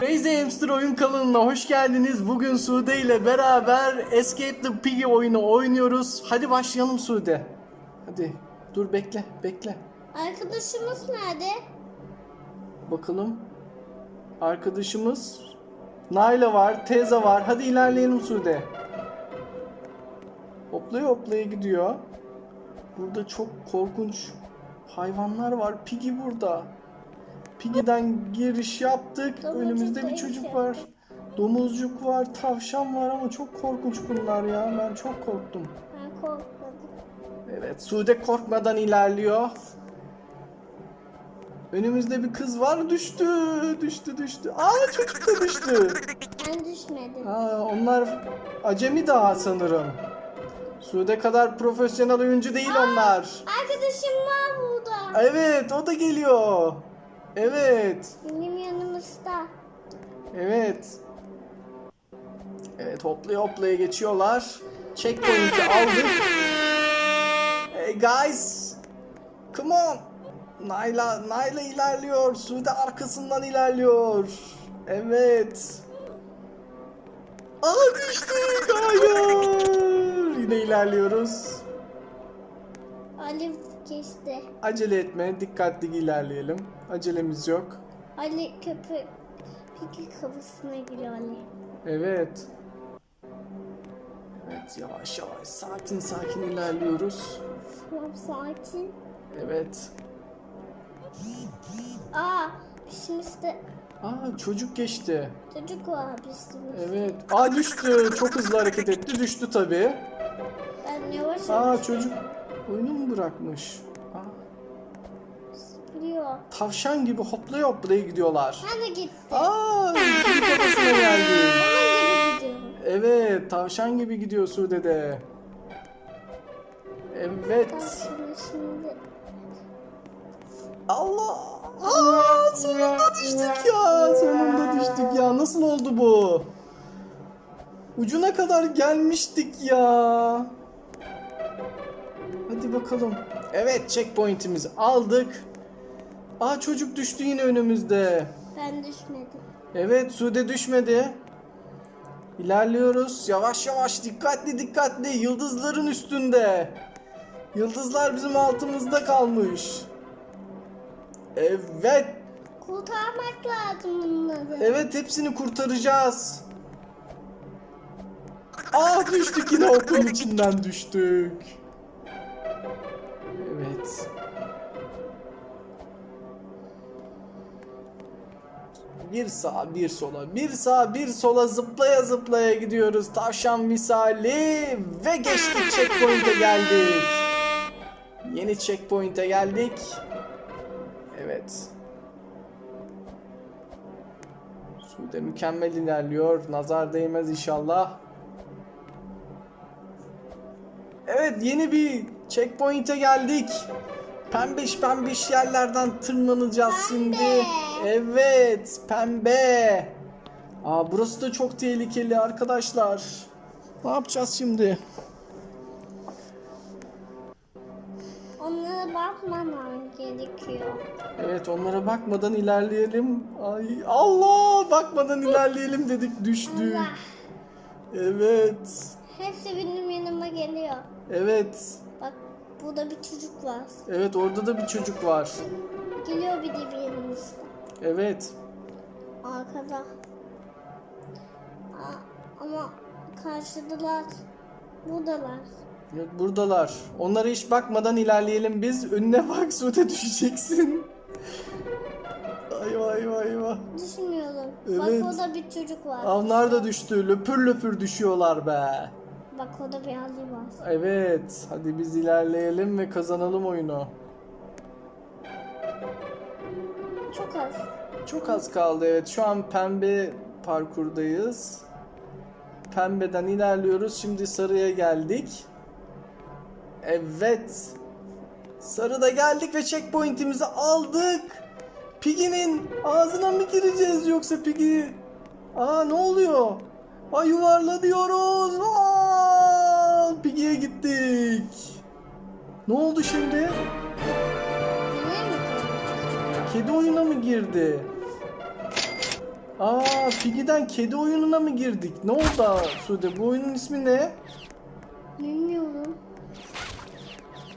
Crazy Hamster oyun kanalına hoş geldiniz. Bugün Sude ile beraber Escape the Piggy oyunu oynuyoruz. Hadi başlayalım Sude. Hadi dur bekle bekle. Arkadaşımız nerede? Bakalım. Arkadaşımız Nayla var, Teyze var. Hadi ilerleyelim Sude. Hoplaya hoplaya gidiyor. Burada çok korkunç hayvanlar var. Piggy burada. Piggy'den giriş yaptık. Domuzcuk Önümüzde bir çocuk var. Domuzcuk var, tavşan var ama çok korkunç bunlar ya. Ben çok korktum. Ben korkmadım. Evet, Sude korkmadan ilerliyor. Önümüzde bir kız var, düştü, düştü, düştü. Aa çocuk da düştü. Ben düşmedim. Aa, onlar acemi daha sanırım. Sude kadar profesyonel oyuncu değil onlar. Arkadaşım var burada. Evet, o da geliyor. Evet, Benim yanımızda. evet. Evet, hoplaya hoplaya geçiyorlar. Checkpoint'i aldık. Hey guys, come on. Nayla, Nayla ilerliyor. Sude arkasından ilerliyor. Evet. Aa düştük. Hayır. Yine ilerliyoruz. Ali geçti. Acele etme. Dikkatli ilerleyelim. Acelemiz yok. Ali köpek. Peki kafasına giriyor Ali. Evet. Evet yavaş yavaş sakin sakin ilerliyoruz. Tamam sakin. Evet. Aa peşimizde Aa çocuk geçti. çocuk var peşimizde. Evet. Aa düştü. Çok hızlı hareket etti. Düştü tabii. Ben yavaş Aa çocuk oyunu mu bırakmış? Aa, biliyor. tavşan gibi hoplaya hoplaya gidiyorlar. Ben de gitti. Aa, kedi kafasına geldi. Onun gibi gidiyorum. Evet, tavşan gibi gidiyor Sude de. Evet. Ben şimdi şimdi Allah! Aa, sonunda düştük ya. Sonunda düştük ya. Nasıl oldu bu? Ucuna kadar gelmiştik ya. Hadi bakalım. Evet, checkpoint'imizi aldık. Aa çocuk düştü yine önümüzde. ben düşmedim. Evet, Sude düşmedi. İlerliyoruz. Yavaş yavaş, dikkatli dikkatli. Yıldızların üstünde. Yıldızlar bizim altımızda kalmış. Evet. Kurtarmak lazım bunları. Evet hepsini kurtaracağız. Ah düştük yine okun içinden düştük. Evet. Bir sağa bir sola, bir sağa bir sola zıplaya zıplaya gidiyoruz. Tavşan misali ve geçtik checkpoint'e geldik. Yeni checkpoint'e geldik. Evet. Sude mükemmel ilerliyor. Nazar değmez inşallah. Evet yeni bir checkpoint'e geldik. Pembiş pembiş yerlerden tırmanacağız Pembe. şimdi. Evet pembe. Aa burası da çok tehlikeli arkadaşlar. Ne yapacağız şimdi? Onlara bakmamam gerekiyor. Evet onlara bakmadan ilerleyelim. Ay Allah bakmadan ilerleyelim dedik düştük. Allah. Evet. Hepsi benim yanıma geliyor. Evet. Bak burada bir çocuk var. Evet orada da bir çocuk var. Geliyor bir de bir yanımızda. Evet. Arkada. Aa, ama karşıdalar. Buradalar. Evet buradalar. Onlara hiç bakmadan ilerleyelim biz. Önüne bak Sude düşeceksin. Ayva ayva ayva. Düşmüyorum. Evet. Bak orada bir çocuk var. Onlar da düştü. Löpür löpür düşüyorlar be. Bak orada Ali var. Evet. Hadi biz ilerleyelim ve kazanalım oyunu. Çok az. Çok az kaldı evet. Şu an pembe parkurdayız. Pembeden ilerliyoruz. Şimdi sarıya geldik. Evet. Sarıda geldik ve checkpoint'imizi aldık. Piggy'nin ağzına mı gireceğiz yoksa Piggy? Aa ne oluyor? Aa yuvarlanıyoruz. Aa, gittik. Ne oldu şimdi? Kedi oyuna mı girdi? Aa Piggy'den kedi oyununa mı girdik? Ne oldu Sude? Bu oyunun ismi ne? Bilmiyorum.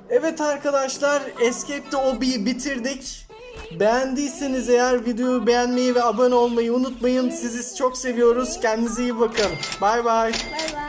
Evet arkadaşlar Escape the Obby'yi bitirdik. Beğendiyseniz eğer videoyu beğenmeyi ve abone olmayı unutmayın. Sizi çok seviyoruz. Kendinize iyi bakın. Bay bay. Bay bay.